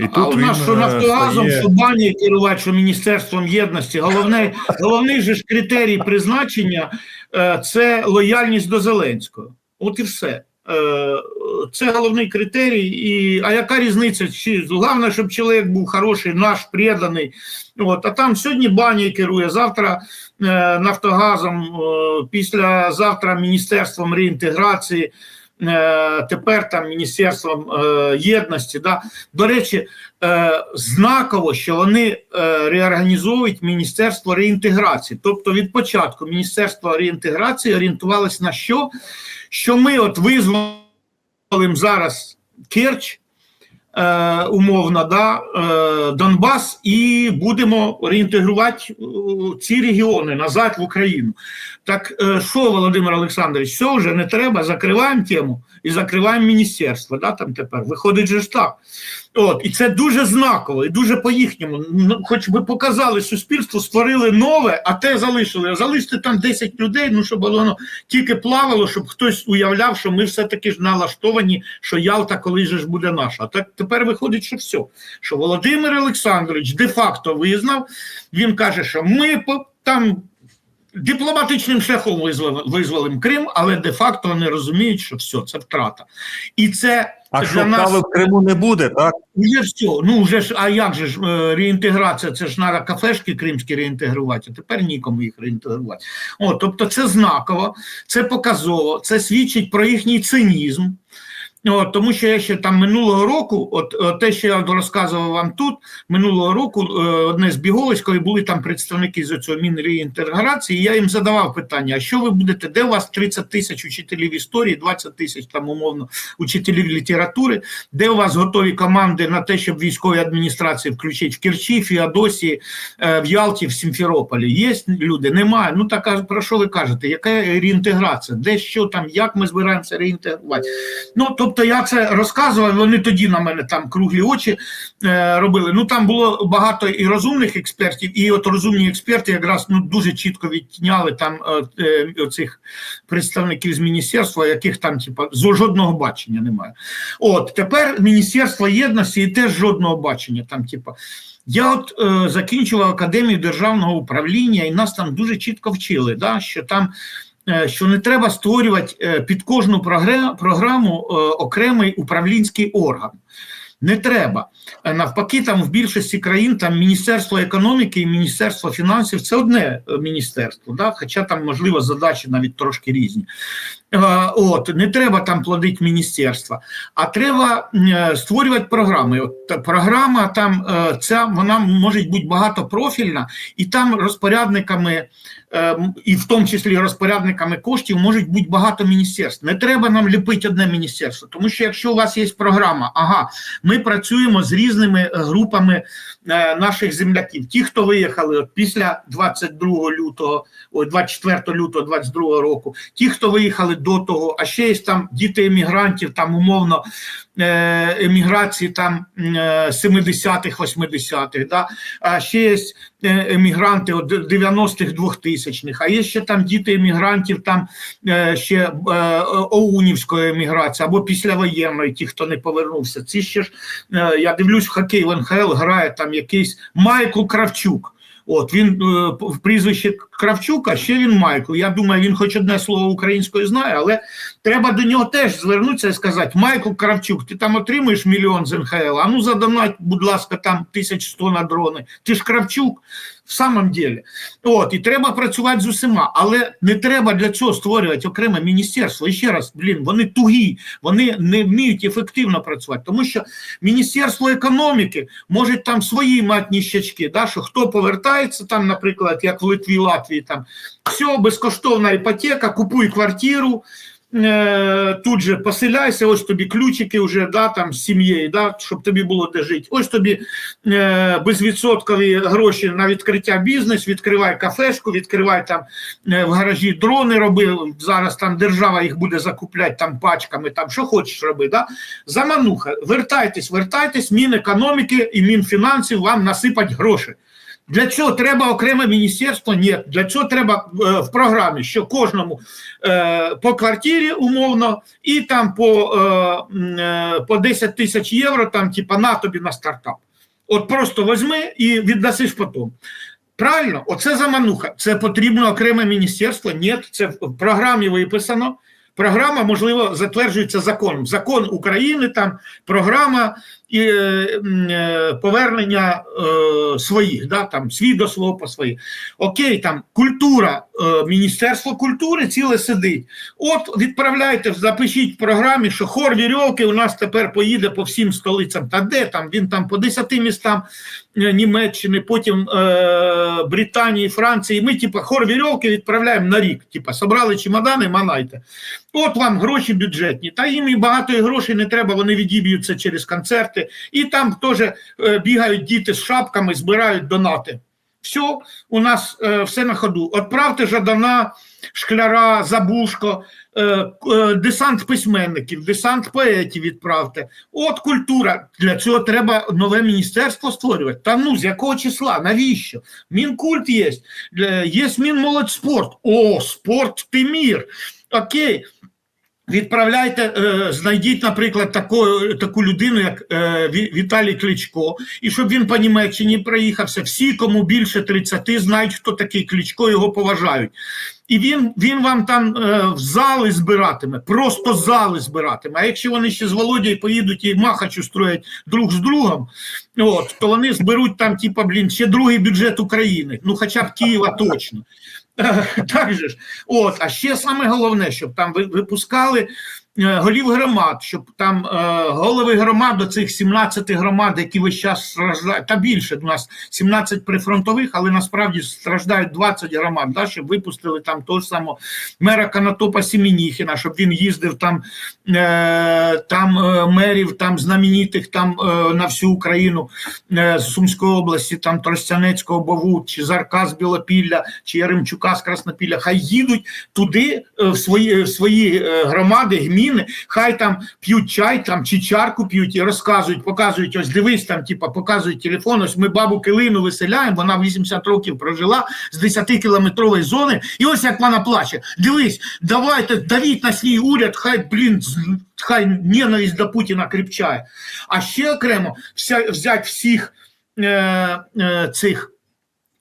І А у нас що е, Нафтогазом, стає- що бані керувати, що Міністерством єдності. Головне, головний же ж критерій призначення е, це лояльність до Зеленського. От і все. Е, Це головний критерій. І, а яка різниця? Чи головне, щоб чоловік був хороший, наш преданий. От, а там сьогодні бані керує, завтра Нафтогазом, післязавтра Міністерством реінтеграції. Е, Тепер там Міністерством е, єдності. Да? До речі, е, знаково, що вони реорганізовують Міністерство реінтеграції. Тобто від початку Міністерство реінтеграції орієнтувалось на що? Що ми от визволимо зараз Керч, е, умовно, да, е, Донбас, і будемо реінтегрувати е, ці регіони назад в Україну. Так е, що, Володимир Олександрович, все вже не треба, закриваємо тему і закриваємо міністерство. Да, там тепер виходить же ж так. От, і це дуже знаково, і дуже по-їхньому. Ну, хоч би показали суспільству, створили нове, а те залишили. Залиште там 10 людей, ну щоб воно тільки плавало, щоб хтось уявляв, що ми все-таки ж налаштовані, що Ялта колись ж буде наша. Так тепер виходить, що все. Що Володимир Олександрович де-факто визнав, він каже, що ми по- там. Дипломатичним шляхом визвали, визволимо Крим, але де-факто вони розуміють, що все, це втрата. І це А для що нас в Криму не буде, так? Уже все. Ну вже ж, а як же ж е, реінтеграція? Це ж треба кафешки кримські реінтегрувати, а тепер нікому їх реінтегрувати. О, тобто це знаково, це показово, це свідчить про їхній цинізм. От, тому що я ще там минулого року, от, от те, що я розказував вам тут, минулого року е, одне збіговисько, коли були там представники з цього Мінреінтеграції, я їм задавав питання: а що ви будете? Де у вас 30 тисяч учителів історії, 20 тисяч там умовно учителів літератури, де у вас готові команди на те, щоб військові адміністрації включити в Керчі, Феодосії, е, в Ялті, в Сімферополі? Є люди? Немає. Ну так а про що ви кажете? Яка реінтеграція? Де що там, як ми збираємося реінтегрувати? Ну тобто я це розказував. Вони тоді на мене там круглі очі е, робили. Ну там було багато і розумних експертів, і от розумні експерти якраз ну дуже чітко відтіняли там е, е, цих представників з міністерства, яких там типа жодного бачення немає. От тепер Міністерство єдності і теж жодного бачення. Там, типа, я от е, закінчував академію державного управління, і нас там дуже чітко вчили, да, що там. Е, Що не треба створювати е, під кожну програму е, окремий управлінський орган. Не треба. Е, Навпаки, там в більшості країн там Міністерство економіки і Міністерство фінансів це одне е, міністерство, да? хоча там, можливо, задачі навіть трошки різні. Е, От, не треба там плодити міністерства, а треба створювати програми. От програма там ця вона може бути багатопрофільна, і там розпорядниками, і в тому числі розпорядниками коштів, можуть бути багато міністерств. Не треба нам ліпити одне міністерство, тому що якщо у вас є програма, ага, ми працюємо з різними е, групами е, наших земляків. Ті, хто виїхали після 22 лютого, ой, 24 лютого 22 року, ті, хто виїхали до того, а ще є там діти емігрантів, там умовно еміграції там е, 70-х, 80-х, да? а ще є е, емігранти от 90-х, 2000-х, а є ще там діти емігрантів, там е, ще е, оунівської еміграції або післявоєнної, ті, хто не повернувся. Ці ще ж е, я дивлюсь в хокей в НХЛ грає там якийсь Майкл Кравчук. От він е, в прізвище Кравчук, а ще він Майкл. Я думаю, він хоч одне слово українською знає, але треба до нього теж звернутися і сказати: Майкл Кравчук, ти там отримуєш мільйон з НХЛ, а ну задонать, будь ласка, там 1100 на дрони. Ти ж Кравчук в самом ділі. От, і треба працювати з усіма, але не треба для цього створювати окреме міністерство. І ще раз, блін, вони тугі, вони не вміють ефективно працювати, тому що Міністерство економіки може там свої мати ніщачки, да, що хто повертається там, наприклад, як в Литві, Латвії, там все, безкоштовна іпотека, купуй квартиру. Е, Тут же поселяйся, ось тобі ключики вже да, там, з сім'єю, да, щоб тобі було де жити. Ось тобі е, безвідсоткові гроші на відкриття бізнесу, відкривай кафешку, відкривай там е, в гаражі дрони роби. Зараз там держава їх буде закупляти там пачками, там що хочеш роби. Да? Замануха. Вертайтесь, вертайтесь, Мінекономіки і Мінфінансів вам насипать гроші. Для цього треба окреме міністерство? Ні. Для цього треба е, в програмі, що кожному е, по квартирі умовно, і там по, е, е, по 10 тисяч євро, там, типа, на тобі на стартап. От просто візьми і віддасиш потім. Правильно, оце замануха. Це потрібно окреме міністерство. Ні, це в програмі виписано. Програма, можливо, затверджується законом. Закон України, там програма і е, е, повернення е, своїх, да, там, свій до свого по своїх. Окей, там культура, Міністерство культури ціле сидить. От відправляйте, запишіть в програмі, що хор вірьовки у нас тепер поїде по всім столицям. Та де там? Він там по 10 містам Німеччини, потім е, Британії, Франції. Ми, типа, хор вірьовки відправляємо на рік. Типа, собрали чемодани, манайте. От вам гроші бюджетні. Та їм і багато грошей не треба, вони відіб'ються через концерти. І там теж е, бігають діти з шапками, збирають донати. Все, у нас е, все на ходу. Отправте Жадана, Шкляра, Забушко, е, е, десант письменників, десант поетів відправте. От культура. Для цього треба нове міністерство створювати. Та ну з якого числа? Навіщо? Мінкульт є, є Мінмолодьспорт. О, спорт ти мір. Окей. Відправляйте, е, знайдіть, наприклад, таку, таку людину, як е, Віталій Кличко, і щоб він по Німеччині проїхався. Всі, кому більше 30, знають, хто такий Кличко, його поважають. І він, він вам там е, в зали збиратиме, просто зали збиратиме. А якщо вони ще з Володією поїдуть і махач устроять друг з другом, от, то вони зберуть там, типа, блін, ще другий бюджет України. Ну, хоча б Києва точно. Так же ж. От, а ще саме головне, щоб там ви- випускали голів громад, щоб там е, голови громад до цих 17 громад, які весь час страждають, та більше у нас 17 прифронтових, але насправді страждають 20 громад, да, щоб випустили там того ж самого мера Канатопа Сімініхіна, щоб він їздив там, е, там е, мерів там знаменитих там е, на всю Україну е, з Сумської області, там Тростянецького Бову, чи Зарка з Білопілля, чи Яремчука з Краснопілля, хай їдуть туди е, в свої, в свої е, громади, гміни, хай там п'ють чай там, чи чарку п'ють і розказують, показують, ось дивись там, типа, показують телефон, ось ми бабу Килину виселяємо, вона 80 років прожила з 10-кілометрової зони, і ось як вона плаче. Дивись, давайте давіть на свій уряд, хай, блін, хай ненависть до Путіна кріпчає. А ще окремо взяти всіх е, е, цих.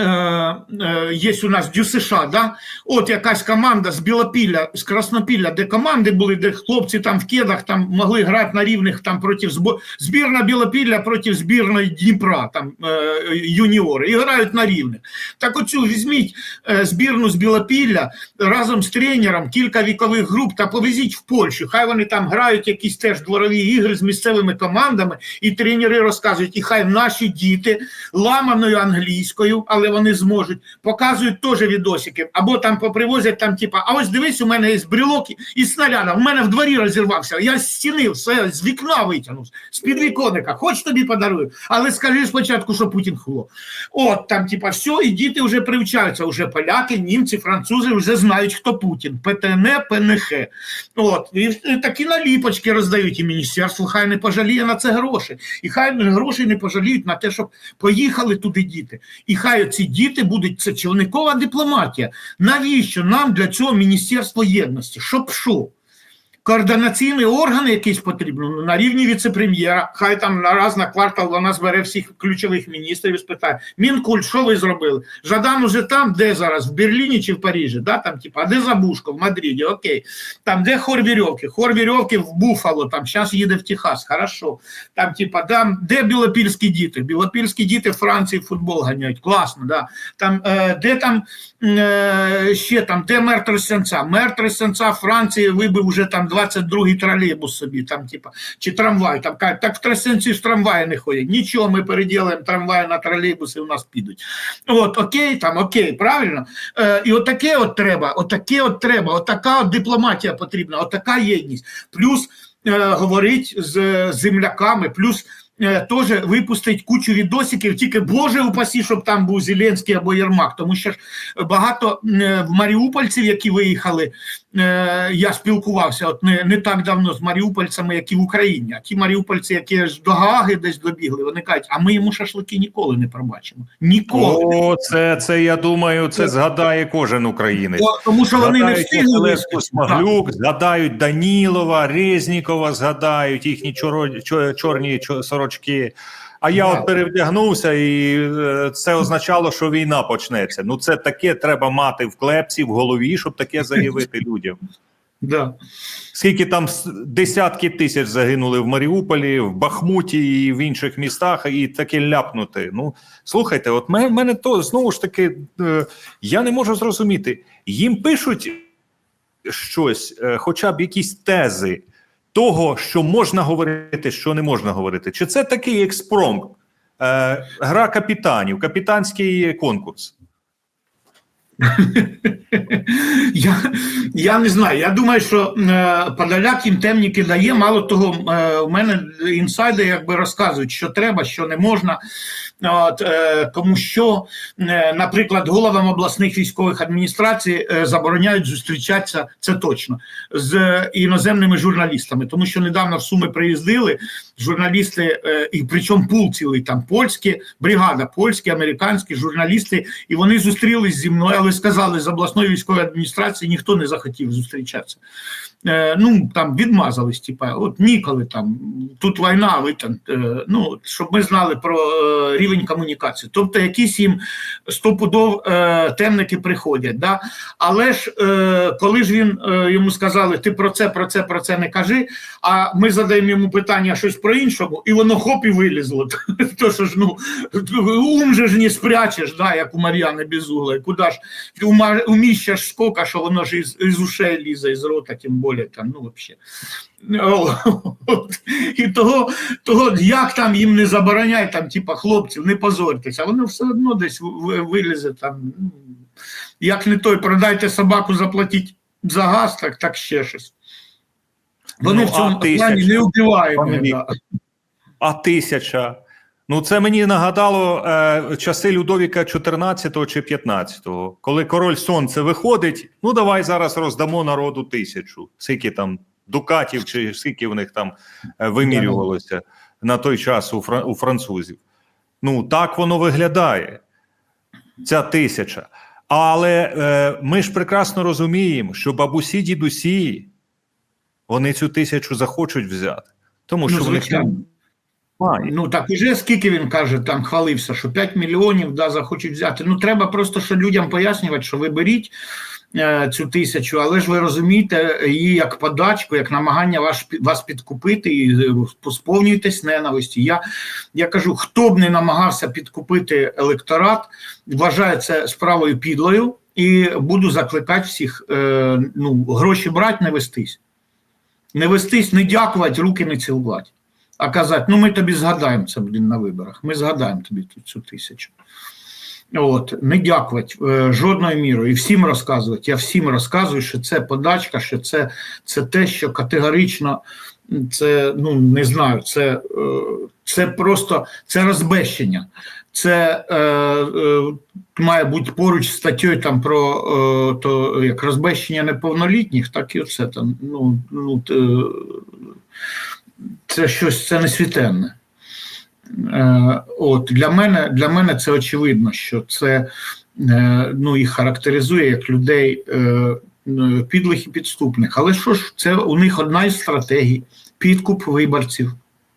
Е, е, є у нас Дю США, да? от якась команда з Білопілля, з Краснопілля, де команди були, де хлопці там в кедах там могли грати на рівних там проти збірна Білопілля проти збірної Дніпра, там е, юніори, і грають на рівних. Так оцю візьміть збірну з Білопілля разом з тренером, кілька вікових груп та повезіть в Польщу. Хай вони там грають якісь теж дворові ігри з місцевими командами, і тренери розказують, і хай наші діти ламаною англійською, але вони зможуть, показують теж відосики, або там попривозять там, типа, а ось дивись, у мене є брілок і снаряда, у мене в дворі розірвався, я з стіни все з вікна витягнув, з підвіконника, хоч тобі подарую, але скажи спочатку, що Путін хло. От там, типа, все, і діти вже привчаються, вже поляки, німці, французи вже знають, хто Путін, ПТН, ПНХ. От, і такі наліпочки роздають, і міністерство хай не пожаліє на це гроші. І хай гроші не пожаліють на те, щоб поїхали туди діти. І хай ці діти будуть це човникова дипломатія. Навіщо нам для цього Міністерство єдності? Щоб що? Координаційний орган якийсь потрібно ну, на рівні віце-прем'єра. Хай там на раз на квартал вона збере всіх ключових міністрів і спитає: Мінкуль, що ви зробили? Жадан уже там, де зараз? В Берліні чи в Парижі? Да? Там, типа, а де Забушко? В Мадриді, окей. Там де хор вірьовки? Хор вірьовки в Буфало, там зараз їде в Техас, хорошо. Там, типа, там, де білопільські діти? Білопільські діти в Франції футбол ганяють, класно, да. Там, е, де там е, ще там, де мер Тростянця? Мер Тростянця в Франції вибив уже там 22-й тролейбус собі, там, типа, чи трамвай. Там кажуть, так в трасенці ж трамваї не ходять. Нічого, ми переділимо трамваї на тролейбуси, у нас підуть. От, окей, там, окей, правильно? Е, і отаке от треба, отаке от треба, отака от дипломатія потрібна, отака єдність. Плюс е, говорить з земляками, плюс е, теж випустить кучу відосиків, тільки Боже упасі, щоб там був Зеленський або Єрмак. Тому що ж багато е, маріупольців, які виїхали, е, я спілкувався от не, не так давно з маріупольцями, які в Україні. А ті маріупольці, які ж до Гааги десь добігли, вони кажуть, а ми йому шашлики ніколи не пробачимо. Ніколи. О, це, це я думаю, це згадає кожен українець. Тому що вони не встигли Смаглюк, згадають Данілова, Резнікова, згадають їхні чоро, чорні чо- сорочки. А я от перевдягнувся, і е, це означало, що війна почнеться. Ну, це таке треба мати в клепці, в голові, щоб таке заявити людям. Да. Скільки там десятки тисяч загинули в Маріуполі, в Бахмуті і в інших містах, і таке ляпнути. Ну слухайте, от мене, мене то знову ж таки, е, я не можу зрозуміти. Їм пишуть щось, е, хоча б якісь тези того, що можна говорити, що не можна говорити. Чи це такий експромт? Е, гра капітанів, капітанський конкурс. Я, я не знаю. Я думаю, що е, Подоляк їм темніки дає. Мало того, е, у мене інсайди якби розказують, що треба, що не можна. От, е, кому що, е, наприклад, головам обласних військових адміністрацій е, забороняють зустрічатися, це точно, з іноземними журналістами, тому що недавно в Суми приїздили журналісти, і причому пул цілий там польські, бригада, польські, американські журналісти, і вони зустрілись зі мною, але сказали, з обласної військової адміністрації ніхто не захотів зустрічатися. Ну там відмазались, типа, от ніколи там тут війна, ви там ну щоб ми знали про е, рівень комунікації. Тобто, якісь їм стопудов е, темники приходять. Да? Але ж е, коли ж він е, йому сказали, ти про це, про це, про це не кажи. А ми задаємо йому питання щось про іншому, і воно хоп і вилізло. То що ж ну ум же ж не спрячеш, да, як у Мар'яни Безуглої. Куди ж уміщаш скока, що воно ж із, із ушей лізе, із рота, тим більше там, ну взагалі. От. І того, того, як там їм не забороняй, там, типа, хлопців, не позорьтеся, воно все одно десь ви- вилізе там. Як не той, продайте собаку, заплатіть за газ, так, так ще щось. Вони Ну, в цьому тисяча? плані не. Пане А тисяча. Ну, це мені нагадало е, часи Людовіка 14 чи 15, коли король сонце виходить. Ну, давай зараз роздамо народу тисячу. Скільки там дукатів, чи скільки в них там е, вимірювалося на той час у, фран у французів. Ну, так воно виглядає. Ця тисяча. Але е, ми ж прекрасно розуміємо, що бабусі, дідусі, вони цю тисячу захочуть взяти. Тому що Ну, в них Ну так уже скільки він каже, там хвалився, що 5 мільйонів да, захочуть взяти. Ну треба просто що людям пояснювати, що ви беріть е, цю тисячу, але ж ви розумієте її як подачку, як намагання вас, вас підкупити і е, сповнюєтесь ненависті. Я, я кажу, хто б не намагався підкупити електорат, вважає це справою підлою, і буду закликати всіх е, ну, гроші брати, не вестись. Не вестись, не дякувати, руки не цілувати. А казати, ну ми тобі згадаємо це блін, на виборах. Ми згадаємо тобі цю тисячу. От, не дякувати е, жодною мірою. І всім розказувати. Я всім розказую, що це подачка, що це, це те, що категорично це ну не знаю, це, е, це просто це розбещення. Це е, е, має бути поруч з статтєю там про е, то як розбещення неповнолітніх, так і оце там. Ну, ну, е, це щось це не світенне. Е, от для мене для мене це очевидно, що це е, ну, їх характеризує як людей е, підлих і підступних. Але що ж, це у них одна із стратегій підкуп виборців.